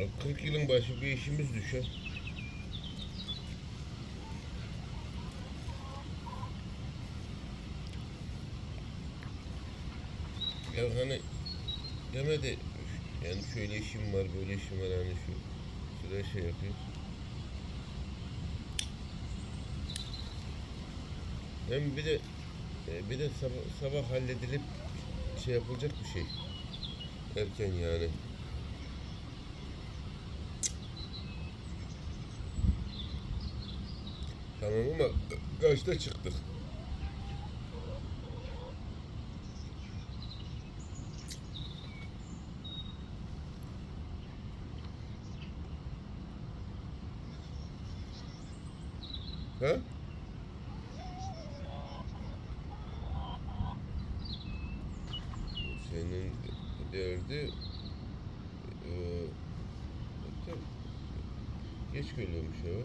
Ya 40 yılın başı bir işimiz düşer. Ya hani demedi yani şöyle işim var böyle işim var hani şu şuraya şey yapıyor. Hem bir de e, bir de sabah, sabah halledilip şey yapılacak bir şey. Erken yani. Tamam ama kaçta çıktık? Ha? Senin derdi eee zaten geç geliyormuş eve.